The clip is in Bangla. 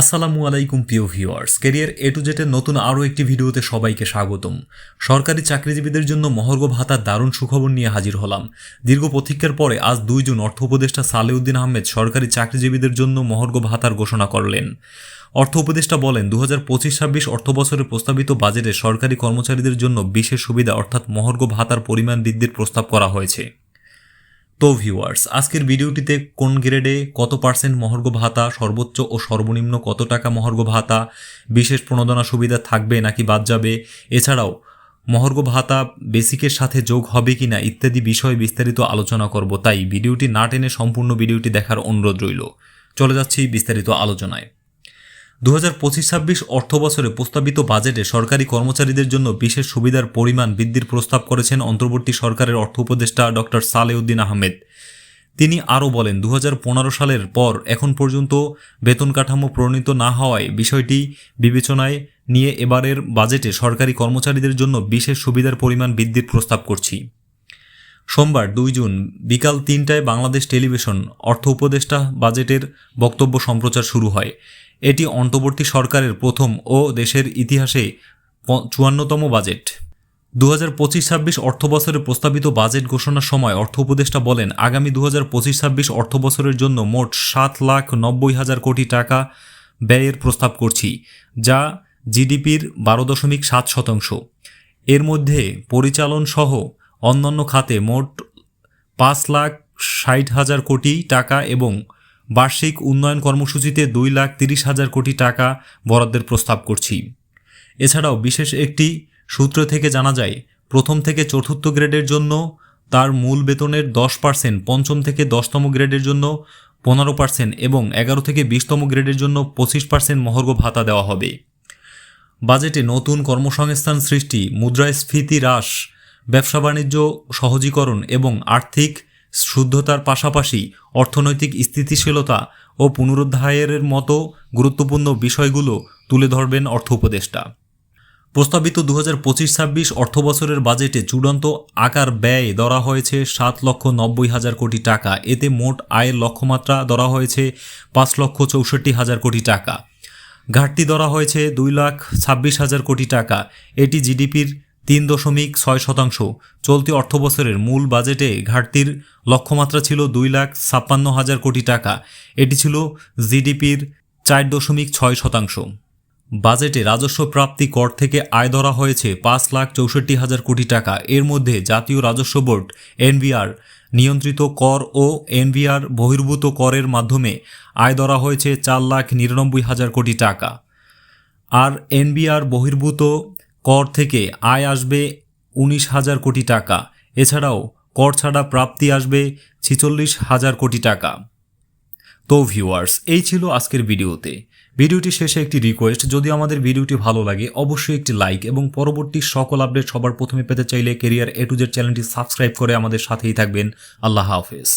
আসসালামু আলাইকুম, প্রিয় ভিউয়ার্স। কেরিয়ার এ টু জেটের নতুন আরও একটি ভিডিওতে সবাইকে স্বাগতম। সরকারি চাকরিজীবীদের জন্য মহর্গ ভাতার দারুণ সুখবর নিয়ে হাজির হলাম। দীর্ঘ প্রতীক্ষার পরে আজ দুই জুন অর্থ উপদেষ্টা সালেউদ্দিন আহমেদ সরকারি চাকরিজীবীদের জন্য মহর্গ ভাতার ঘোষণা করলেন। অর্থ উপদেষ্টা বলেন দু হাজার পঁচিশ ছাব্বিশ অর্থ বছরের প্রস্তাবিত বাজেটে সরকারি কর্মচারীদের জন্য বিশেষ সুবিধা অর্থাৎ মহর্ঘ ভাতার পরিমাণ বৃদ্ধির প্রস্তাব করা হয়েছে। তো ভিউয়ার্স আজকের ভিডিওটিতে কোন গ্রেডে কত পার্সেন্ট মহর্ঘ ভাতা, সর্বোচ্চ ও সর্বনিম্ন কত টাকা মহর্ঘ ভাতা, বিশেষ প্রণোদনা সুবিধা থাকবে নাকি বাদ যাবে? এছাড়াও, মহর্ঘ ভাতা বেসিকের সাথে যোগ হবে কিনা ইত্যাদি বিষয়ে বিস্তারিত আলোচনা করব। তাই ভিডিওটি না টেনে সম্পূর্ণ ভিডিওটি দেখার অনুরোধ রইল। চলে যাচ্ছি বিস্তারিত আলোচনায়। দু হাজার পঁচিশ ছাব্বিশ অর্থ বছরে প্রস্তাবিত বাজেটে সরকারি কর্মচারীদের জন্য বিশেষ সুবিধার পরিমাণ বৃদ্ধির প্রস্তাব করেছেন অন্তর্বর্তী সরকারের অর্থ উপদেষ্টা ডক্টর সালেউদ্দিন আহমেদ। তিনি আরও বলেন দু পনেরো সালের পর এখন পর্যন্ত বেতন কাঠামো প্রণীত না হওয়ায় বিষয়টি বিবেচনায় নিয়ে এবারের বাজেটে সরকারি কর্মচারীদের জন্য বিশেষ সুবিধার পরিমাণ বৃদ্ধির প্রস্তাব করছি। সোমবার দুই জুন বিকাল তিনটায় বাংলাদেশ টেলিভিশন অর্থ উপদেষ্টা বাজেটের বক্তব্য সম্প্রচার শুরু হয়। এটি অন্তর্বর্তী সরকারের প্রথম ও দেশের ইতিহাসে চুয়ান্নতম বাজেট। দু হাজার পঁচিশ ছাব্বিশ অর্থ বছরের প্রস্তাবিত বাজেট ঘোষণার সময় অর্থ উপদেষ্টা বলেন, আগামী দু হাজার পঁচিশ ছাব্বিশ অর্থ বছরের জন্য মোট সাত লাখ নব্বই হাজার কোটি টাকা ব্যয়ের প্রস্তাব করছি, যা জিডিপির বারো দশমিক সাত শতাংশ। এর মধ্যে পরিচালন সহ অন্যান্য খাতে মোট পাঁচ লাখ ষাট হাজার কোটি টাকা এবং বার্ষিক উন্নয়ন কর্মসূচিতে দুই লাখ তিরিশ হাজার কোটি টাকা বরাদ্দের প্রস্তাব করছি। এছাড়াও বিশেষ একটি সূত্র থেকে জানা যায়, প্রথম থেকে চতুর্থ গ্রেডের জন্য তার মূল বেতনের দশ পার্সেন্ট, পঞ্চম থেকে দশতম গ্রেডের জন্য পনেরো পার্সেন্ট এবং এগারো থেকে বিশতম গ্রেডের জন্য পঁচিশ পার্সেন্ট মহর্ঘ ভাতা দেওয়া হবে। বাজেটে নতুন কর্মসংস্থান সৃষ্টি, মুদ্রাস্ফীতি হ্রাস, ব্যবসা বাণিজ্য সহজীকরণ এবং আর্থিক শুদ্ধতার পাশাপাশি অর্থনৈতিক স্থিতিশীলতা ও পুনরুদ্ধারের মতো গুরুত্বপূর্ণ বিষয়গুলো তুলে ধরবেন অর্থ উপদেষ্টা। প্রস্তাবিত দু হাজার পঁচিশ ছাব্বিশ অর্থবছরের বাজেটে চূড়ান্ত আকার ব্যয় ধরা হয়েছে সাত লক্ষ নব্বই হাজার কোটি টাকা। এতে মোট আয়ের লক্ষ্যমাত্রা ধরা হয়েছে পাঁচ লক্ষ চৌষট্টি হাজার কোটি টাকা। ঘাটতি ধরা হয়েছে দুই লাখ ছাব্বিশ হাজার কোটি টাকা। এটি জিডিপির তিন দশমিক ছয় শতাংশ। চলতি অর্থবছরের মূল বাজেটে ঘাটতির লক্ষ্যমাত্রা ছিল দুই লাখ ছাপ্পান্ন হাজার কোটি টাকা। এটি ছিল জিডিপির চার দশমিক ছয় শতাংশ। বাজেটে রাজস্ব প্রাপ্তি কর থেকে আয় ধরা হয়েছে পাঁচ লাখ চৌষট্টি হাজার কোটি টাকা। এর মধ্যে জাতীয় রাজস্ব বোর্ড, এনবিআর, নিয়ন্ত্রিত কর ও এনবিআর বহির্ভূত করের মাধ্যমে আয় ধরা হয়েছে চার লাখ নিরানব্বই হাজার কোটি টাকা। আর এনবিআর বহির্ভূত কর থেকে আয় আসবে উনিশ হাজার কোটি টাকা। এছাড়াও কর ছাড়া প্রাপ্তি আসবে ছিচল্লিশ হাজার কোটি টাকা। তো ভিউয়ার্স, এই ছিল আজকের ভিডিওতে। ভিডিওটি শেষে একটি রিকোয়েস্ট, যদি আমাদের ভিডিওটি ভালো লাগে, অবশ্যই একটি লাইক এবং পরবর্তী সকল আপডেট সবার প্রথমে পেতে চাইলে কেরিয়ার এ টু জেড চ্যানেলটি সাবস্ক্রাইব করে আমাদের সাথেই থাকবেন। আল্লাহ হাফেজ।